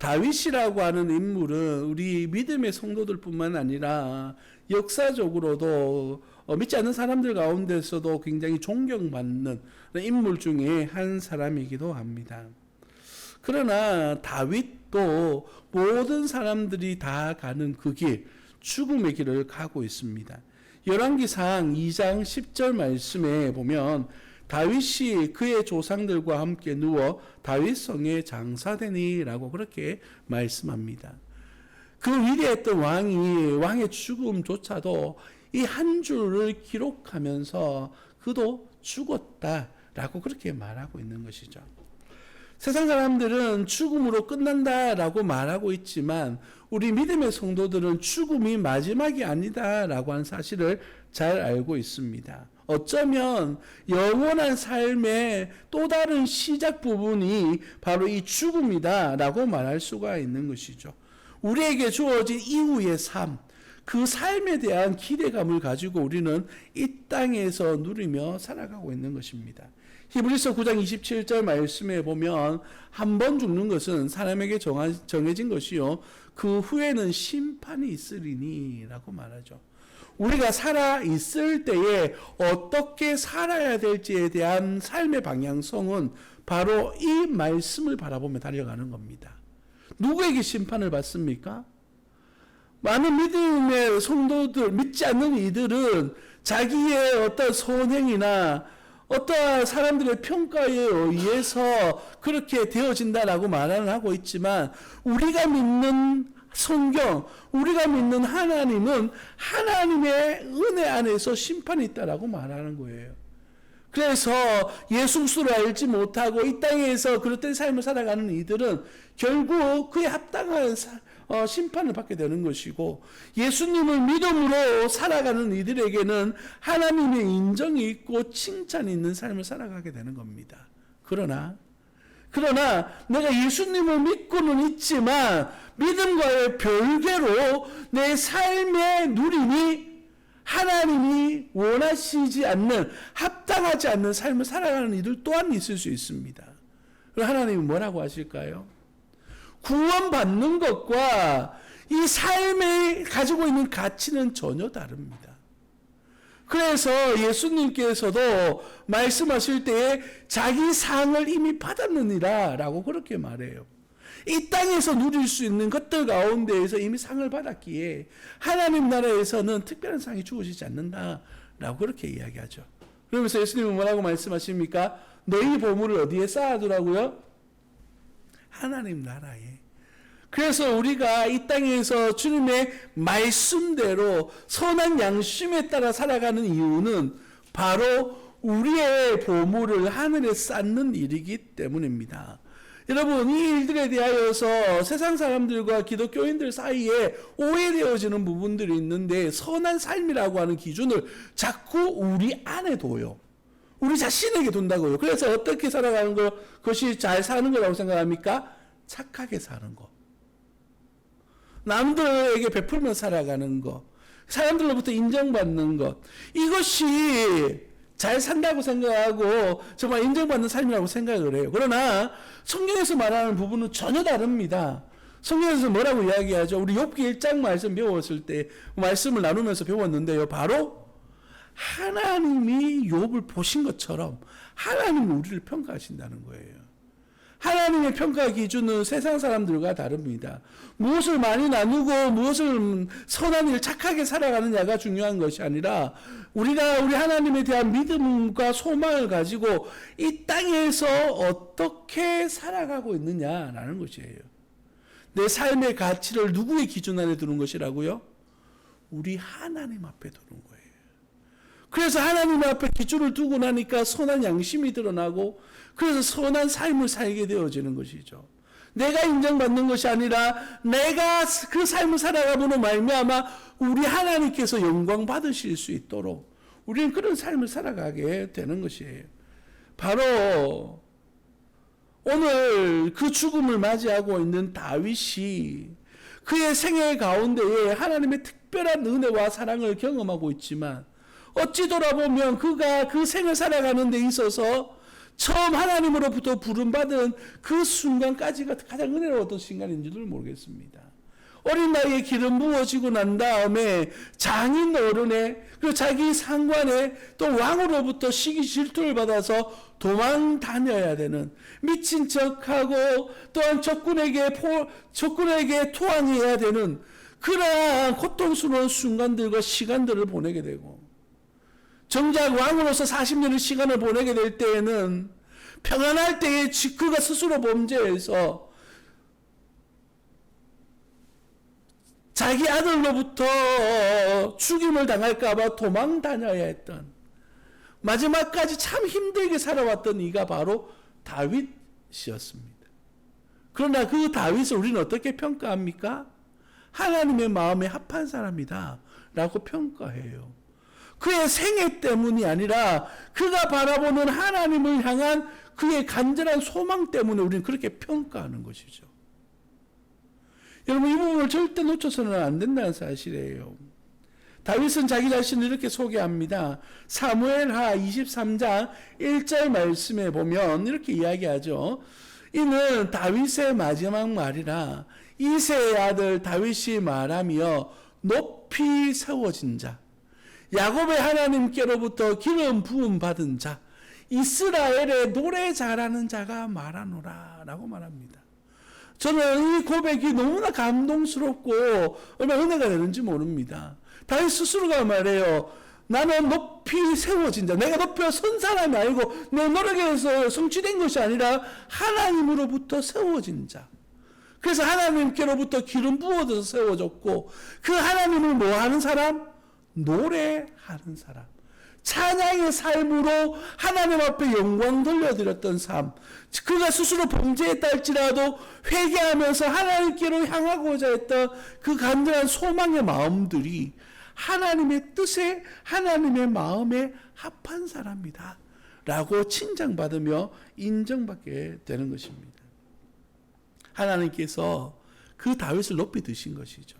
다윗이라고 하는 인물은 우리 믿음의 성도들뿐만 아니라 역사적으로도 어, 믿지 않는 사람들 가운데서도 굉장히 존경받는 인물 중에 한 사람이기도 합니다. 그러나 다윗도 모든 사람들이 다 가는 그 길, 죽음의 길을 가고 있습니다. 열왕기상 2장 10절 말씀에 보면 다윗이 그의 조상들과 함께 누워 다윗 성에 장사되니라고 그렇게 말씀합니다. 그 위대했던 왕이 왕의 죽음조차도 이 한 줄을 기록하면서 그도 죽었다라고 그렇게 말하고 있는 것이죠. 세상 사람들은 죽음으로 끝난다라고 말하고 있지만 우리 믿음의 성도들은 죽음이 마지막이 아니다라고 하는 사실을 잘 알고 있습니다. 어쩌면 영원한 삶의 또 다른 시작 부분이 바로 이 죽음이다라고 말할 수가 있는 것이죠. 우리에게 주어진 이후의 삶, 그 삶에 대한 기대감을 가지고 우리는 이 땅에서 누리며 살아가고 있는 것입니다. 히브리서 9장 27절 말씀에 보면 한 번 죽는 것은 사람에게 정해진 것이요 그 후에는 심판이 있으리니라고 말하죠. 우리가 살아 있을 때에 어떻게 살아야 될지에 대한 삶의 방향성은 바로 이 말씀을 바라보며 달려가는 겁니다. 누구에게 심판을 받습니까? 많은 믿음의 성도들, 믿지 않는 이들은 자기의 어떤 선행이나 어떠한 사람들의 평가에 의해서 그렇게 되어진다라고 말을 하고 있지만 우리가 믿는 성경, 우리가 믿는 하나님은 하나님의 은혜 안에서 심판이 있다라고 말하는 거예요. 그래서 예수를 알지 못하고 이 땅에서 그릇된 삶을 살아가는 이들은 결국 그에 합당한 어, 심판을 받게 되는 것이고 예수님을 믿음으로 살아가는 이들에게는 하나님의 인정이 있고 칭찬이 있는 삶을 살아가게 되는 겁니다. 그러나 그러나 내가 예수님을 믿고는 있지만 믿음과의 별개로 내 삶의 누림이 하나님이 원하시지 않는 합당하지 않는 삶을 살아가는 이들 또한 있을 수 있습니다. 하나님은 뭐라고 하실까요? 구원받는 것과 이 삶에 가지고 있는 가치는 전혀 다릅니다. 그래서 예수님께서도 말씀하실 때에 자기 상을 이미 받았느니라 라고 그렇게 말해요. 이 땅에서 누릴 수 있는 것들 가운데에서 이미 상을 받았기에 하나님 나라에서는 특별한 상이 주어지지 않는다 라고 그렇게 이야기하죠. 그러면서 예수님은 뭐라고 말씀하십니까? 너희 보물을 어디에 쌓아두라고요? 하나님 나라에. 그래서 우리가 이 땅에서 주님의 말씀대로 선한 양심에 따라 살아가는 이유는 바로 우리의 보물을 하늘에 쌓는 일이기 때문입니다. 여러분, 이 일들에 대하여서 세상 사람들과 기독교인들 사이에 오해되어지는 부분들이 있는데 선한 삶이라고 하는 기준을 자꾸 우리 안에 둬요. 우리 자신에게 둔다고요. 그래서 어떻게 살아가는 것, 그것이 잘 사는 거라고 생각합니까? 착하게 사는 것. 남들에게 베풀며 살아가는 것. 사람들로부터 인정받는 것. 이것이 잘 산다고 생각하고 정말 인정받는 삶이라고 생각을 해요. 그러나 성경에서 말하는 부분은 전혀 다릅니다. 성경에서 뭐라고 이야기하죠? 우리 욥기 1장 말씀 배웠을 때 말씀을 나누면서 배웠는데요. 바로 하나님이 욥을 보신 것처럼 하나님이 우리를 평가하신다는 거예요. 하나님의 평가 기준은 세상 사람들과 다릅니다. 무엇을 많이 나누고 무엇을 선한 일 착하게 살아가느냐가 중요한 것이 아니라 우리가 우리 하나님에 대한 믿음과 소망을 가지고 이 땅에서 어떻게 살아가고 있느냐라는 것이에요. 내 삶의 가치를 누구의 기준 안에 두는 것이라고요? 우리 하나님 앞에 두는 거예요. 그래서 하나님 앞에 기준을 두고 나니까 선한 양심이 드러나고 그래서 선한 삶을 살게 되어지는 것이죠. 내가 인정받는 것이 아니라 내가 그 삶을 살아가므로 말미암아 우리 하나님께서 영광 받으실 수 있도록 우리는 그런 삶을 살아가게 되는 것이에요. 바로 오늘 그 죽음을 맞이하고 있는 다윗이 그의 생애 가운데에 하나님의 특별한 은혜와 사랑을 경험하고 있지만 어찌 돌아보면 그가 그 생을 살아가는 데 있어서 처음 하나님으로부터 부름받은 그 순간까지가 가장 은혜로웠던 순간인지도 모르겠습니다. 어린 나이에 기름 부어지고 난 다음에 장인 어른의 그리고 자기 상관의 또 왕으로부터 시기 질투를 받아서 도망 다녀야 되는 미친 척하고 또한 적군에게 포, 적군에게 토항해야 되는 그러한 고통스러운 순간들과 시간들을 보내게 되고 정작 왕으로서 40년의 시간을 보내게 될 때에는 평안할 때에 지- 그가 스스로 범죄해서 자기 아들로부터 죽임을 당할까봐 도망 다녀야 했던 마지막까지 참 힘들게 살아왔던 이가 바로 다윗이었습니다. 그러나 그 다윗을 우리는 어떻게 평가합니까? 하나님의 마음에 합한 사람이다. 라고 평가해요. 그의 생애 때문이 아니라 그가 바라보는 하나님을 향한 그의 간절한 소망 때문에 우리는 그렇게 평가하는 것이죠. 여러분 이 부분을 절대 놓쳐서는 안 된다는 사실이에요. 다윗은 자기 자신을 이렇게 소개합니다. 사무엘하 23장 1절 말씀에 보면 이렇게 이야기하죠. 이는 다윗의 마지막 말이라 이세의 아들 다윗이 말하며 높이 세워진 자 야곱의 하나님께로부터 기름 부음 받은 자 이스라엘의 노래 잘하는 자가 말하노라 라고 말합니다. 저는 이 고백이 너무나 감동스럽고 얼마나 은혜가 되는지 모릅니다. 다윗 스스로가 말해요. 나는 높이 세워진 자, 내가 높여 선 사람이 아니고 내 노력에서 성취된 것이 아니라 하나님으로부터 세워진 자. 그래서 하나님께로부터 기름 부어져서 세워졌고 그 하나님을 뭐 하는 사람? 노래하는 사람. 찬양의 삶으로 하나님 앞에 영광 돌려드렸던 삶. 그가 스스로 범죄했다 할지라도 회개하면서 하나님께로 향하고자 했던 그 간절한 소망의 마음들이 하나님의 뜻에 하나님의 마음에 합한 사람이다. 라고 칭찬받으며 인정받게 되는 것입니다. 하나님께서 그 다윗을 높이 드신 것이죠.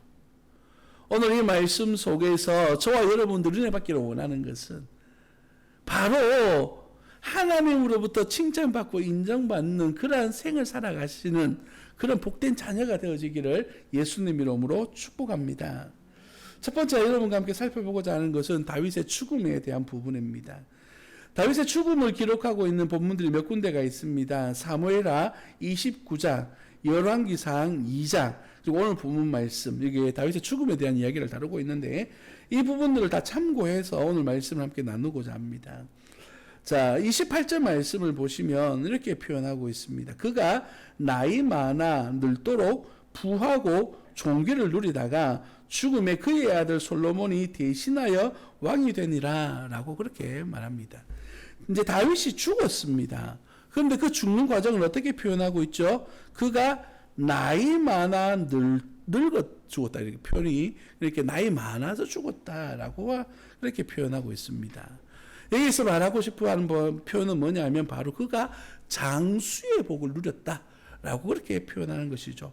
오늘 이 말씀 속에서 저와 여러분들이 은혜 받기를 원하는 것은 바로 하나님으로부터 칭찬받고 인정받는 그러한 생을 살아가시는 그런 복된 자녀가 되어지기를 예수님 이름으로 축복합니다. 첫 번째 여러분과 함께 살펴보고자 하는 것은 다윗의 죽음에 대한 부분입니다. 다윗의 죽음을 기록하고 있는 본문들이 몇 군데가 있습니다. 사무엘하 29장, 열왕기상 2장, 그리고 오늘 본문 말씀, 이게 다윗의 죽음에 대한 이야기를 다루고 있는데 이 부분들을 다 참고해서 오늘 말씀을 함께 나누고자 합니다. 자, 28절 말씀을 보시면 이렇게 표현하고 있습니다. 그가 나이 많아 늙도록 부하고 종기를 누리다가 죽음에 그의 아들 솔로몬이 대신하여 왕이 되니라 라고 그렇게 말합니다. 이제 다윗이 죽었습니다. 그런데 그 죽는 과정을 어떻게 표현하고 있죠? 그가 나이 많아 늙, 늙어 죽었다 이렇게 표현이 이렇게 나이 많아서 죽었다라고 그렇게 표현하고 있습니다. 여기서 말하고 싶어 하는 표현은 뭐냐면 바로 그가 장수의 복을 누렸다라고 그렇게 표현하는 것이죠.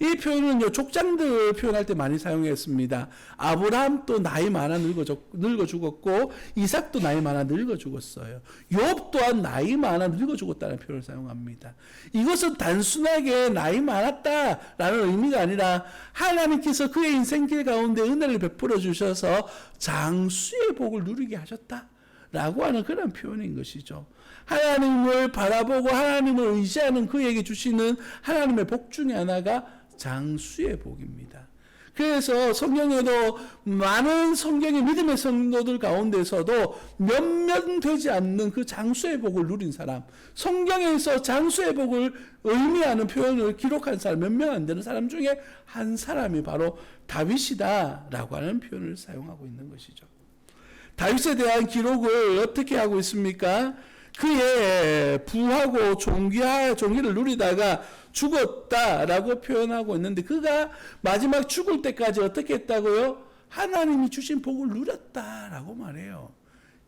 이 표현은요, 족장들 표현할 때 많이 사용했습니다. 아브라함도 나이 많아 늙어, 늙어 죽었고, 이삭도 나이 많아 늙어 죽었어요. 욥 또한 나이 많아 늙어 죽었다는 표현을 사용합니다. 이것은 단순하게 나이 많았다라는 의미가 아니라 하나님께서 그의 인생길 가운데 은혜를 베풀어 주셔서 장수의 복을 누리게 하셨다. 라고 하는 그런 표현인 것이죠. 하나님을 바라보고 하나님을 의지하는 그에게 주시는 하나님의 복 중에 하나가 장수의 복입니다. 그래서 성경에도 많은 성경의 믿음의 성도들 가운데서도 몇몇 되지 않는 그 장수의 복을 누린 사람, 성경에서 장수의 복을 의미하는 표현을 기록한 사람 몇 명 안 되는 사람 중에 한 사람이 바로 다윗이다라고 하는 표현을 사용하고 있는 것이죠. 다윗에 대한 기록을 어떻게 하고 있습니까? 그의 부하고 종기하 종기를 누리다가 죽었다라고 표현하고 있는데 그가 마지막 죽을 때까지 어떻게 했다고요? 하나님이 주신 복을 누렸다라고 말해요.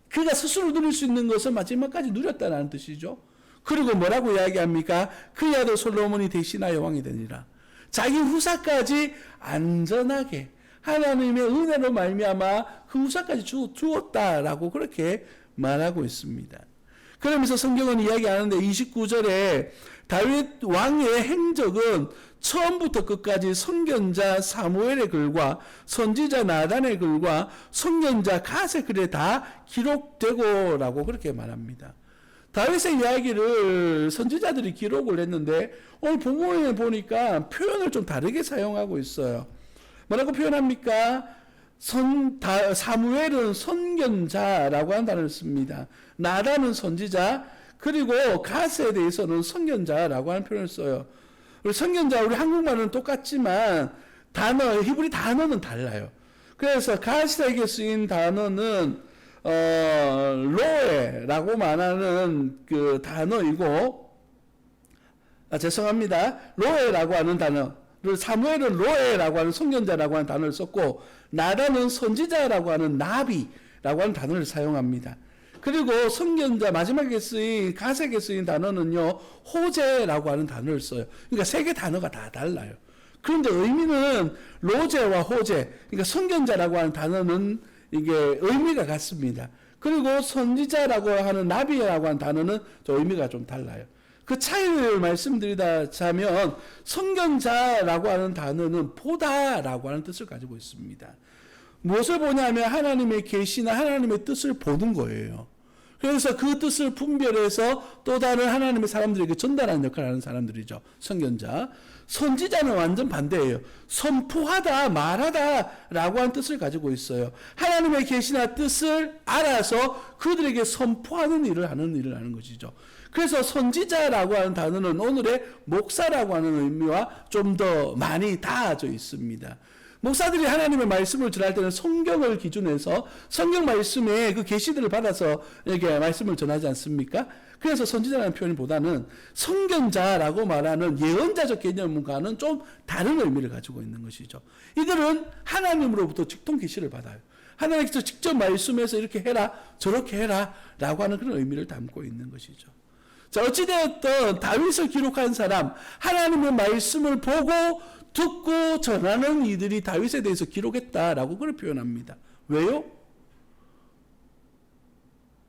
그가 스스로 누릴 수 있는 것을 마지막까지 누렸다라는 뜻이죠. 그리고 뭐라고 이야기합니까? 그의 아들 솔로몬이 대신하여 왕이 되니라. 자기 후사까지 안전하게 하나님의 은혜로 말미암아 그 후사까지 주었다라고 그렇게 말하고 있습니다. 그러면서 성경은 이야기하는데 29절에 다윗 왕의 행적은 처음부터 끝까지 선견자 사무엘의 글과 선지자 나단의 글과 선견자 가세 글에 다 기록되고라고 그렇게 말합니다. 다윗의 이야기를 선지자들이 기록을 했는데 오늘 본문에 보니까 표현을 좀 다르게 사용하고 있어요. 뭐라고 표현합니까? 선, 다, 사무엘은 선견자라고 하는 단어를 씁니다. 나단은 선지자, 그리고 가스에 대해서는 선견자라고 하는 표현을 써요. 우리 선견자, 우리 한국말은 똑같지만 단어, 히브리 단어는 달라요. 그래서 가스에게 쓰인 단어는 어, 로에라고 말하는 그 단어이고, 아, 죄송합니다. 로에라고 하는 단어. 사무엘은 로에라고 하는 선견자라고 하는 단어를 썼고, 나단은 선지자라고 하는 나비라고 하는 단어를 사용합니다. 그리고 선견자 마지막에 쓰인 가색에 쓰인 단어는요 호재라고 하는 단어를 써요. 그러니까 세 개 단어가 다 달라요. 그런데 의미는 로제와 호재, 그러니까 선견자라고 하는 단어는 이게 의미가 같습니다. 그리고 선지자라고 하는 나비라고 하는 단어는 저 의미가 좀 달라요. 그 차이를 말씀드리자면 선견자라고 하는 단어는 보다라고 하는 뜻을 가지고 있습니다. 무엇을 보냐면 하나님의 계시나 하나님의 뜻을 보는 거예요. 그래서 그 뜻을 분별해서 또 다른 하나님의 사람들에게 전달하는 역할을 하는 사람들이죠. 선견자. 선지자는 완전 반대예요. 선포하다, 말하다 라고 하는 뜻을 가지고 있어요. 하나님의 계시나 뜻을 알아서 그들에게 선포하는 일을 하는 일을 하는 것이죠. 그래서 선지자라고 하는 단어는 오늘의 목사라고 하는 의미와 좀 더 많이 닿아져 있습니다. 목사들이 하나님의 말씀을 전할 때는 성경을 기준해서 성경 말씀에 그 계시들을 받아서 이렇게 말씀을 전하지 않습니까? 그래서 선지자라는 표현보다는 성경자라고 말하는 예언자적 개념과는 좀 다른 의미를 가지고 있는 것이죠. 이들은 하나님으로부터 직통 계시를 받아요. 하나님께서 직접 말씀해서 이렇게 해라, 저렇게 해라, 라고 하는 그런 의미를 담고 있는 것이죠. 자, 어찌되었던 다윗을 기록한 사람, 하나님의 말씀을 보고 듣고 전하는 이들이 다윗에 대해서 기록했다라고 그걸 표현합니다. 왜요?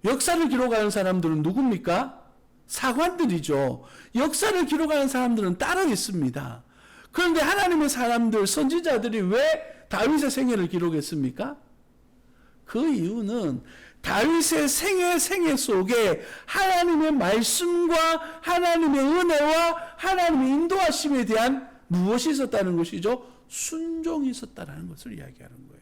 역사를 기록하는 사람들은 누굽니까? 사관들이죠. 역사를 기록하는 사람들은 따로 있습니다. 그런데 하나님의 사람들, 선지자들이 왜 다윗의 생애를 기록했습니까? 그 이유는 다윗의 생애 생애 속에 하나님의 말씀과 하나님의 은혜와 하나님의 인도하심에 대한 무엇이 있었다는 것이죠? 순종이 있었다는 것을 이야기하는 거예요.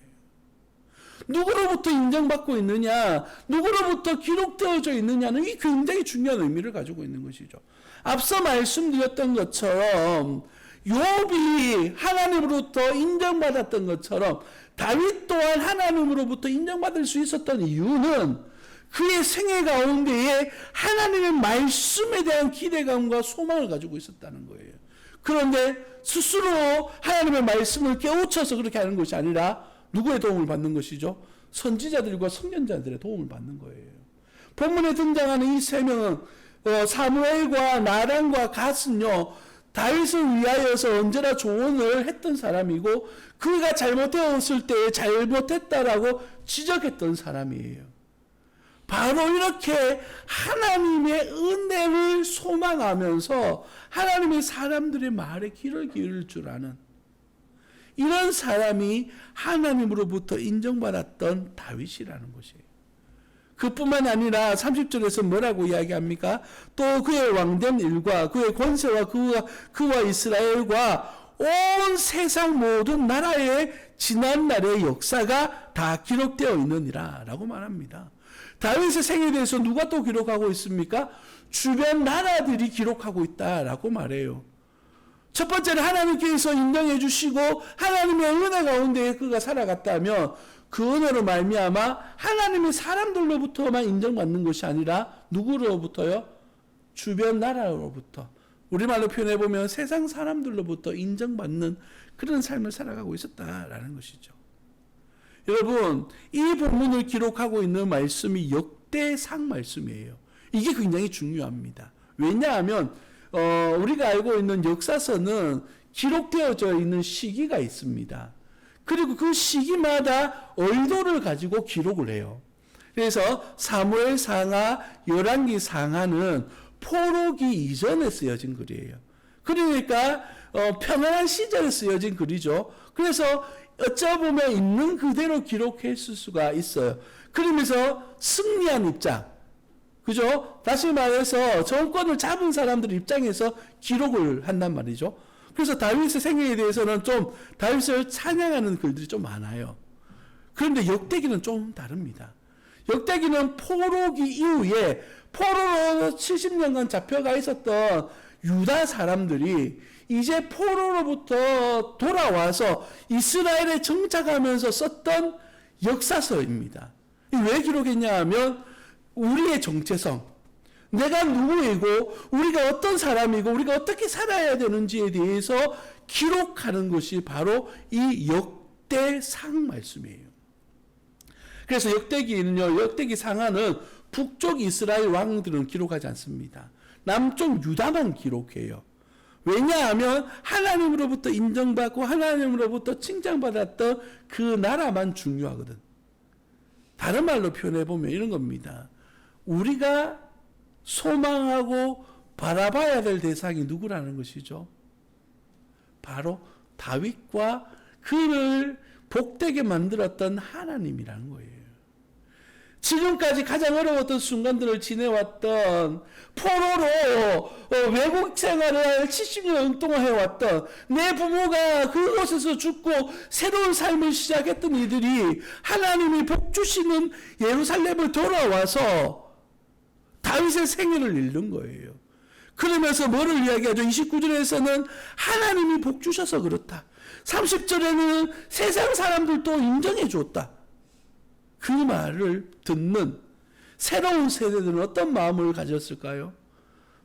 누구로부터 인정받고 있느냐, 누구로부터 기록되어져 있느냐는 이 굉장히 중요한 의미를 가지고 있는 것이죠. 앞서 말씀드렸던 것처럼 욥이 하나님으로부터 인정받았던 것처럼 다윗 또한 하나님으로부터 인정받을 수 있었던 이유는 그의 생애 가운데에 하나님의 말씀에 대한 기대감과 소망을 가지고 있었다는 거예요. 그런데 스스로 하나님의 말씀을 깨우쳐서 그렇게 하는 것이 아니라 누구의 도움을 받는 것이죠? 선지자들과 선견자들의 도움을 받는 거예요. 본문에 등장하는 이 세 명은 어, 사무엘과 나란과 갓은요 다윗을 위하여서 언제나 조언을 했던 사람이고 그가 잘못되었을 때 잘못했다라고 지적했던 사람이에요. 바로 이렇게 하나님의 은혜를 소망하면서 하나님의 사람들의 말에 귀를 기울일 줄 아는 이런 사람이 하나님으로부터 인정받았던 다윗이라는 것이에요. 그뿐만 아니라 30절에서 뭐라고 이야기합니까? 또 그의 왕된 일과 그의 권세와 그와, 그와 이스라엘과 온 세상 모든 나라의 지난 날의 역사가 다 기록되어 있느니라 라고 말합니다. 다윗의 생에 대해서 누가 또 기록하고 있습니까? 주변 나라들이 기록하고 있다라고 말해요. 첫 번째는 하나님께서 인정해 주시고 하나님의 은혜 가운데 그가 살아갔다면 그 은혜로 말미암아 하나님의 사람들로부터만 인정받는 것이 아니라 누구로부터요? 주변 나라로부터 우리말로 표현해 보면 세상 사람들로부터 인정받는 그런 삶을 살아가고 있었다라는 것이죠. 여러분, 이 본문을 기록하고 있는 말씀이 역대상 말씀이에요. 이게 굉장히 중요합니다. 왜냐하면 어, 우리가 알고 있는 역사서는 기록되어져 있는 시기가 있습니다. 그리고 그 시기마다 의도를 가지고 기록을 해요. 그래서 사무엘 상하, 열왕기 상하는 포로기 이전에 쓰여진 글이에요. 그러니까 어, 평안한 시절에 쓰여진 글이죠. 그래서 어쩌 보면 있는 그대로 기록했을 수가 있어요. 그러면서 승리한 입장, 그죠? 다시 말해서 정권을 잡은 사람들 입장에서 기록을 한단 말이죠. 그래서 다윗의 생애에 대해서는 좀 다윗을 찬양하는 글들이 좀 많아요. 그런데 역대기는 좀 다릅니다. 역대기는 포로기 이후에 포로로 70년간 잡혀가 있었던 유다 사람들이 이제 포로로부터 돌아와서 이스라엘에 정착하면서 썼던 역사서입니다. 왜 기록했냐 하면 우리의 정체성, 내가 누구이고 우리가 어떤 사람이고 우리가 어떻게 살아야 되는지에 대해서 기록하는 것이 바로 이 역대상 말씀이에요. 그래서 역대기는요, 역대기 상하는 북쪽 이스라엘 왕들은 기록하지 않습니다. 남쪽 유다만 기록해요. 왜냐하면 하나님으로부터 인정받고 하나님으로부터 칭찬받았던 그 나라만 중요하거든. 다른 말로 표현해 보면 이런 겁니다. 우리가 소망하고 바라봐야 될 대상이 누구라는 것이죠? 바로 다윗과 그를 복되게 만들었던 하나님이라는 거예요. 지금까지 가장 어려웠던 순간들을 지내왔던 포로로 어, 외국 생활을 70년 동안 해왔던 내 부모가 그곳에서 죽고 새로운 삶을 시작했던 이들이 하나님이 복 주시는 예루살렘을 돌아와서 다윗의 생애를 잃는 거예요. 그러면서 뭐를 이야기하죠? 29절에서는 하나님이 복 주셔서 그렇다. 30절에는 세상 사람들도 인정해 줬다. 그 말을 듣는 새로운 세대들은 어떤 마음을 가졌을까요?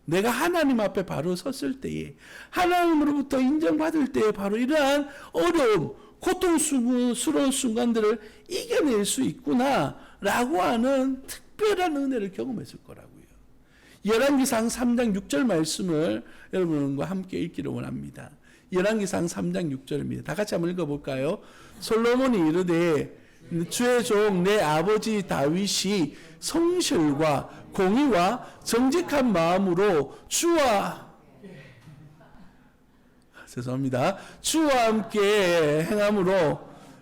내가 하나님 앞에 바로 섰을 때에 하나님으로부터 인정받을 때에 바로 이러한 어려움, 고통스러운 순간들을 이겨낼 수 있구나 라고 하는 특별한 은혜를 경험했을 거라고요. 열왕기상 3장 6절 말씀을 여러분과 함께 읽기를 원합니다. 열왕기상 3장 6절입니다. 다 같이 한번 읽어볼까요? 솔로몬이 이르되 주의 종 내 아버지 다윗이 성실과 공의와 정직한 마음으로 주와 죄송합니다. 주와 함께 행함으로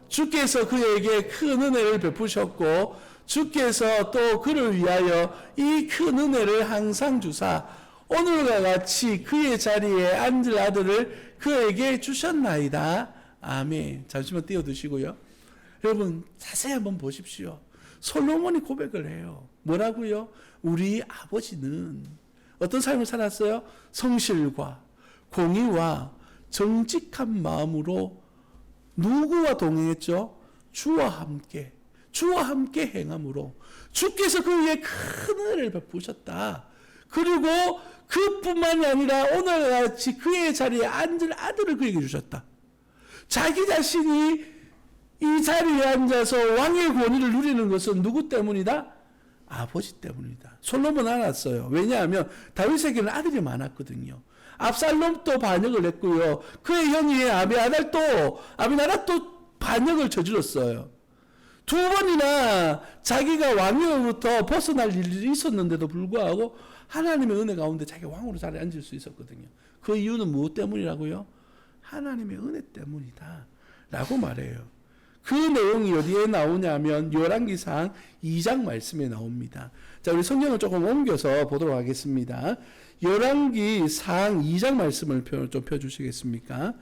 주께서 그에게 큰 은혜를 베푸셨고 주께서 또 그를 위하여 이 큰 은혜를 항상 주사 오늘과 같이 그의 자리에 앉을 아들을 그에게 주셨나이다. 아멘. 잠시만 띄워두시고요. 여러분 자세히 한번 보십시오. 솔로몬이 고백을 해요. 뭐라고요? 우리 아버지는 어떤 삶을 살았어요? 성실과 공의와 정직한 마음으로 누구와 동행했죠? 주와 함께. 주와 함께 행함으로 주께서 그 위에 큰 은혜를 베푸셨다. 그리고 그뿐만이 아니라 오늘같이 그의 자리에 앉을 아들을 그에게 주셨다. 자기 자신이 이 자리에 앉아서 왕의 권위를 누리는 것은 누구 때문이다? 아버지 때문이다. 솔로몬 알았어요. 왜냐하면 다윗에게는 아들이 많았거든요. 압살롬도 반역을 했고요. 그의 형이 아비아달도 아비나답도 반역을 저질렀어요. 두 번이나 자기가 왕위로부터 벗어날 일이 있었는데도 불구하고 하나님의 은혜 가운데 자기 왕으로 자리에 앉을 수 있었거든요. 그 이유는 무엇 때문이라고요? 하나님의 은혜 때문이다. 라고 말해요. 그 내용이 어디에 나오냐면 열왕기상 2장 말씀에 나옵니다. 자, 우리 성경을 조금 옮겨서 보도록 하겠습니다. 열왕기상 2장 말씀을 좀 펴 주시겠습니까?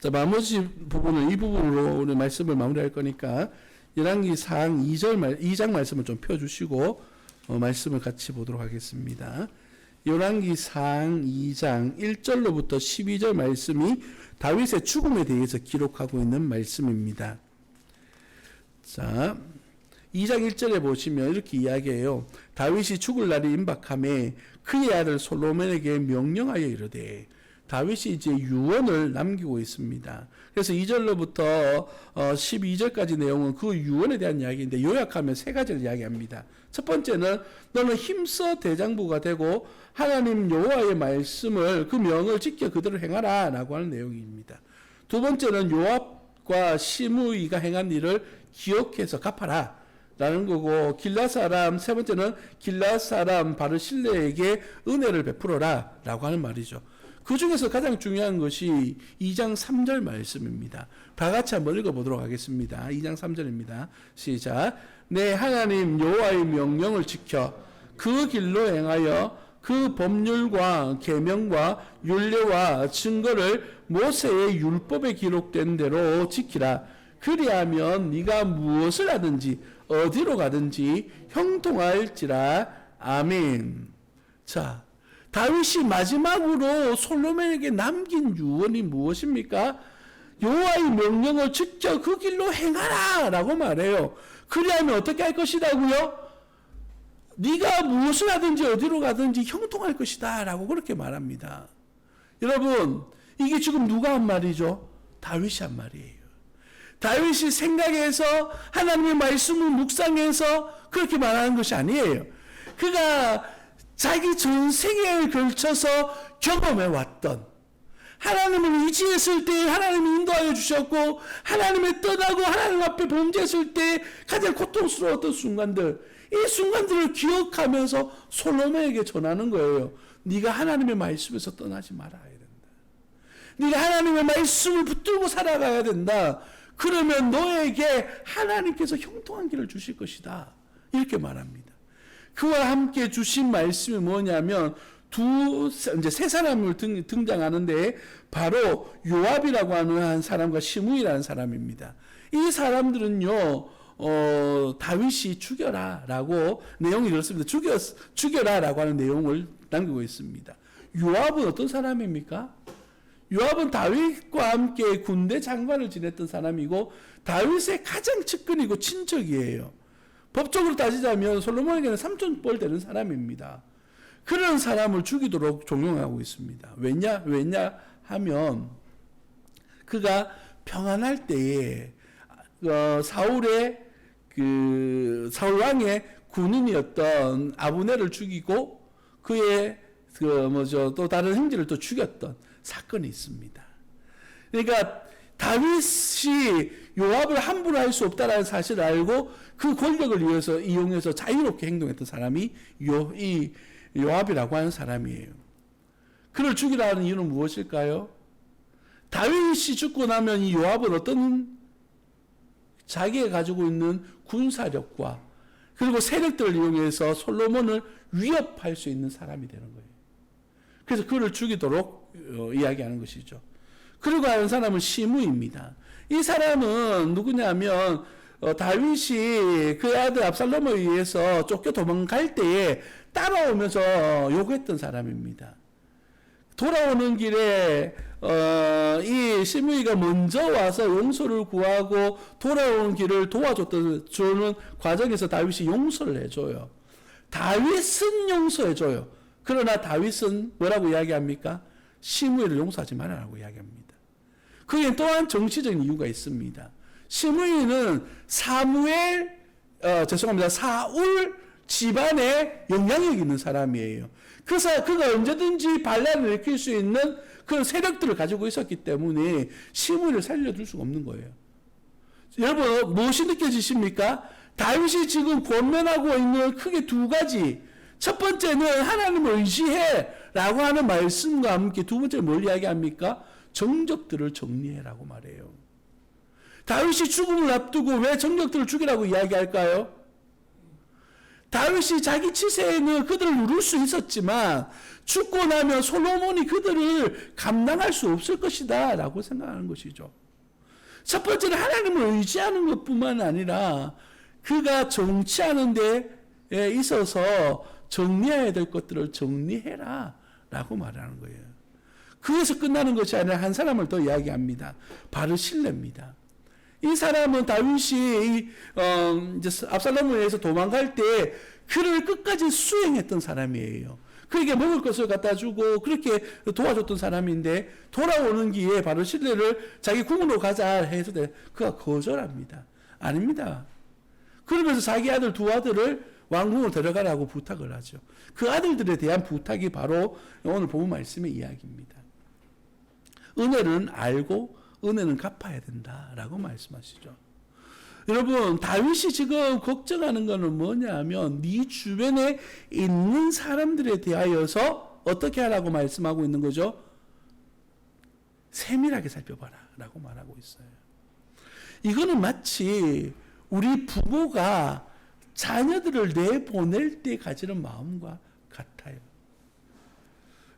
자, 나머지 부분은 이 부분으로 오늘 말씀을 마무리할 거니까 열왕기상 2절 말 2장 말씀을 좀 펴주시고 어, 말씀을 같이 보도록 하겠습니다. 열왕기상 2장 1절로부터 12절 말씀이 다윗의 죽음에 대해서 기록하고 있는 말씀입니다. 자, 2장 1절에 보시면 이렇게 이야기해요. 다윗이 죽을 날이 임박함에 그의 아들 솔로몬에게 명령하여 이르되 다윗이 이제 유언을 남기고 있습니다. 그래서 2절로부터 12절까지 내용은 그 유언에 대한 이야기인데 요약하면 세 가지를 이야기합니다. 첫 번째는 너는 힘써 대장부가 되고 하나님 여호와의 말씀을 그 명을 지켜 그대로 행하라라고 하는 내용입니다. 두 번째는 요압과 시므이가 행한 일을 기억해서 갚아라. 라는 거고 길라 사람 세 번째는 길라 사람 바르실레에게 은혜를 베풀어라 라고 하는 말이죠. 그 중에서 가장 중요한 것이 2장 3절 말씀입니다. 다 같이 한번 읽어보도록 하겠습니다. 2장 3절입니다. 시작. 내 하나님 여호와의 명령을 지켜 그 길로 행하여 그 법률과 계명과 율례와 증거를 모세의 율법에 기록된 대로 지키라. 그리하면 네가 무엇을 하든지 어디로 가든지 형통할지라. 아멘. 자, 다윗이 마지막으로 솔로몬에게 남긴 유언이 무엇입니까? 여호와의 명령을 지켜 그 길로 행하라라고 말해요. 그리하면 어떻게 할 것이라고요? 네가 무엇을 하든지 어디로 가든지 형통할 것이다라고 그렇게 말합니다. 여러분, 이게 지금 누가 한 말이죠? 다윗이 한 말이에요. 다윗이 생각해서 하나님의 말씀을 묵상해서 그렇게 말하는 것이 아니에요. 그가 자기 전생에 걸쳐서 경험해 왔던 하나님을 의지했을 때 하나님이 인도하여 주셨고 하나님의 떠나고 하나님 앞에 범죄했을 때 가장 고통스러웠던 순간들 이 순간들을 기억하면서 솔로몬에게 전하는 거예요. 네가 하나님의 말씀에서 떠나지 말아야 된다. 네가 하나님의 말씀을 붙들고 살아가야 된다. 그러면 너에게 하나님께서 형통한 길을 주실 것이다. 이렇게 말합니다. 그와 함께 주신 말씀이 뭐냐면 두 이제 세 사람을 등, 등장하는데 바로 요압이라고 하는 한 사람과 시므이라는 사람입니다. 이 사람들은요. 어, 다윗이 죽여라라고 내용이 이렇습니다. 죽여 죽여라라고 하는 내용을 남기고 있습니다. 요압은 어떤 사람입니까? 요압은 다윗과 함께 군대 장관을 지냈던 사람이고 다윗의 가장 측근이고 친척이에요. 법적으로 따지자면 솔로몬에게는 삼촌뻘 되는 사람입니다. 그런 사람을 죽이도록 종용하고 있습니다. 왜냐? 왜냐 하면 그가 평안할 때에 어, 사울의 그 사울 왕의 군인이었던 아브네를 죽이고 그의 그 뭐죠 또 다른 형제를 또 죽였던 사건이 있습니다. 그러니까 다윗이 요압을 함부로 할 수 없다라는 사실을 알고 그 권력을 위해서 이용해서 자유롭게 행동했던 사람이 요, 이 요압이라고 하는 사람이에요. 그를 죽이라는 이유는 무엇일까요? 다윗이 죽고 나면 이 요압은 어떤 자기가 가지고 있는 군사력과 그리고 세력들을 이용해서 솔로몬을 위협할 수 있는 사람이 되는 거예요. 그래서 그를 죽이도록 어, 이야기하는 것이죠. 그리고 하는 사람은 시므입니다. 이 사람은 누구냐면 어, 다윗이 그 아들 압살롬에 의해서 쫓겨 도망갈 때에 따라오면서 요구했던 사람입니다. 돌아오는 길에 어, 이 시므이가 먼저 와서 용서를 구하고 돌아오는 길을 도와줬던 주는 과정에서 다윗이 용서를 해줘요. 다윗은 용서해줘요. 그러나 다윗은 뭐라고 이야기합니까? 시므이를 용서하지 말아라고 이야기합니다. 그게 또한 정치적인 이유가 있습니다. 시므이는 사무엘, 어, 죄송합니다. 사울 집안에 영향력 있는 사람이에요. 그래서 그가 언제든지 반란을 일으킬 수 있는 그런 세력들을 가지고 있었기 때문에 시므이를 살려둘 수가 없는 거예요. 여러분 무엇이 느껴지십니까? 다윗이 지금 권면하고 있는 크게 두 가지. 첫 번째는 하나님을 의지해 라고 하는 말씀과 함께 두 번째 뭘 이야기합니까? 정적들을 정리해라고 말해요. 다윗이 죽음을 앞두고 왜 정적들을 죽이라고 이야기할까요? 다윗이 자기 치세에는 그들을 누를 수 있었지만 죽고 나면 솔로몬이 그들을 감당할 수 없을 것이다 라고 생각하는 것이죠. 첫 번째는 하나님을 의지하는 것뿐만 아니라 그가 정치하는 데 있어서 정리해야 될 것들을 정리해라 라고 말하는 거예요. 그것서 끝나는 것이 아니라 한 사람을 더 이야기합니다. 바르실레입니다. 이 사람은 다윗이 어, 이제 압살롬에 의해서 도망갈 때 그를 끝까지 수행했던 사람이에요. 그에게 먹을 것을 갖다 주고 그렇게 도와줬던 사람인데 돌아오는 길에 신뢰를 자기 궁으로 가자 해서 그가 거절합니다. 아닙니다. 그러면서 자기 아들 두 아들을 왕궁으로 데려가라고 부탁을 하죠. 그 아들들에 대한 부탁이 바로 오늘 본 말씀의 이야기입니다. 은혜는 알고 은혜는 갚아야 된다라고 말씀하시죠. 여러분 다윗이 지금 걱정하는 것은 뭐냐면 네 주변에 있는 사람들에 대하여서 어떻게 하라고 말씀하고 있는 거죠? 세밀하게 살펴봐라라고 말하고 있어요. 이거는 마치 우리 부모가 자녀들을 내보낼 때 가지는 마음과 같아요.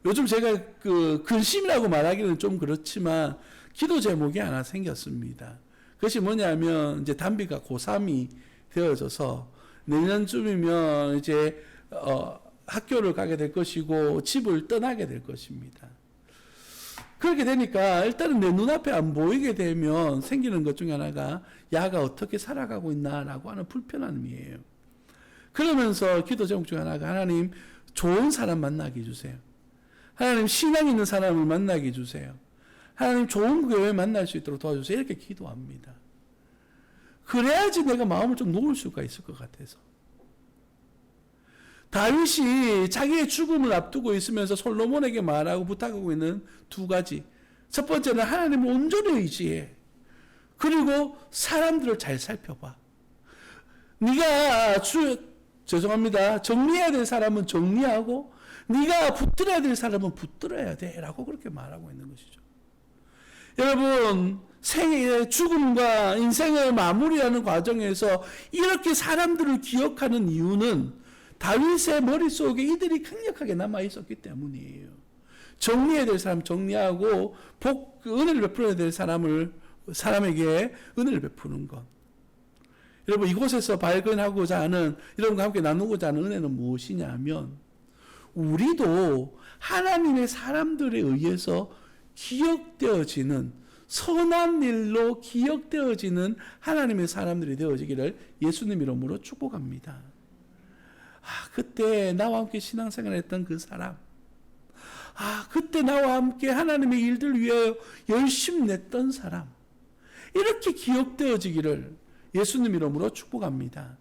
요즘 제가 그 근심이라고 말하기는 좀 그렇지만 기도 제목이 하나 생겼습니다. 그것이 뭐냐면 이제 담비가 고3이 되어져서 내년쯤이면 이제 어 학교를 가게 될 것이고 집을 떠나게 될 것입니다. 그렇게 되니까 일단은 내 눈앞에 안 보이게 되면 생기는 것 중에 하나가 야가 어떻게 살아가고 있나라고 하는 불편함이에요. 그러면서 기도 제목 중에 하나가 하나님 좋은 사람 만나게 해주세요. 하나님 신앙 있는 사람을 만나게 해주세요. 하나님 좋은 교회 만날 수 있도록 도와주세요. 이렇게 기도합니다. 그래야지 내가 마음을 좀 놓을 수가 있을 것 같아서. 다윗이 자기의 죽음을 앞두고 있으면서 솔로몬에게 말하고 부탁하고 있는 두 가지. 첫 번째는 하나님을 온전히 의지해. 그리고 사람들을 잘 살펴봐. 네가 주 죄송합니다. 정리해야 될 사람은 정리하고 네가 붙들어야 될 사람은 붙들어야 돼라고 그렇게 말하고 있는 것이죠. 여러분 생의 죽음과 인생을 마무리하는 과정에서 이렇게 사람들을 기억하는 이유는 다윗의 머릿속에 이들이 강력하게 남아 있었기 때문이에요. 정리해야 될 사람 정리하고 복그 은혜를 베풀어야 될 사람을 사람에게 은혜를 베푸는 것. 여러분 이곳에서 발견하고자 하는 여러분과 함께 나누고자 하는 은혜는 무엇이냐면 우리도 하나님의 사람들에 의해서 기억되어지는 선한 일로 기억되어지는 하나님의 사람들이 되어지기를 예수님 이름으로 축복합니다. 아, 그때 나와 함께 신앙생활 했던 그 사람. 아, 그때 나와 함께 하나님의 일들 위해 열심 냈던 사람. 이렇게 기억되어지기를 예수님 이름으로 축복합니다.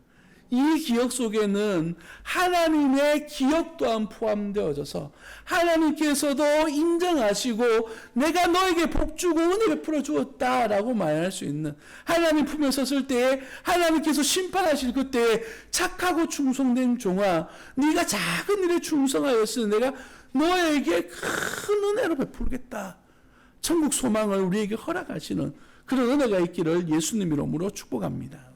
이 기억 속에는 하나님의 기억 또한 포함되어져서 하나님께서도 인정하시고 내가 너에게 복 주고 은혜 베풀어 주었다라고 말할 수 있는 하나님 품에 섰을 때 하나님께서 심판하실 그때 착하고 충성된 종아 네가 작은 일에 충성하였으니 내가 너에게 큰 은혜로 베풀겠다. 천국 소망을 우리에게 허락하시는 그런 은혜가 있기를 예수님 이름으로 축복합니다.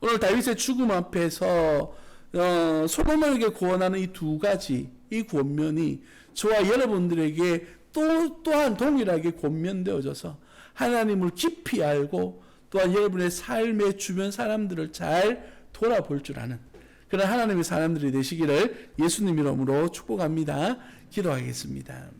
오늘 다윗의 죽음 앞에서 어, 솔로몬에게 구원하는 이 두 가지 이 권면이 저와 여러분들에게 또 또한 동일하게 권면되어져서 하나님을 깊이 알고 또한 여러분의 삶의 주변 사람들을 잘 돌아볼 줄 아는 그런 하나님의 사람들이 되시기를 예수님 이름으로 축복합니다. 기도하겠습니다.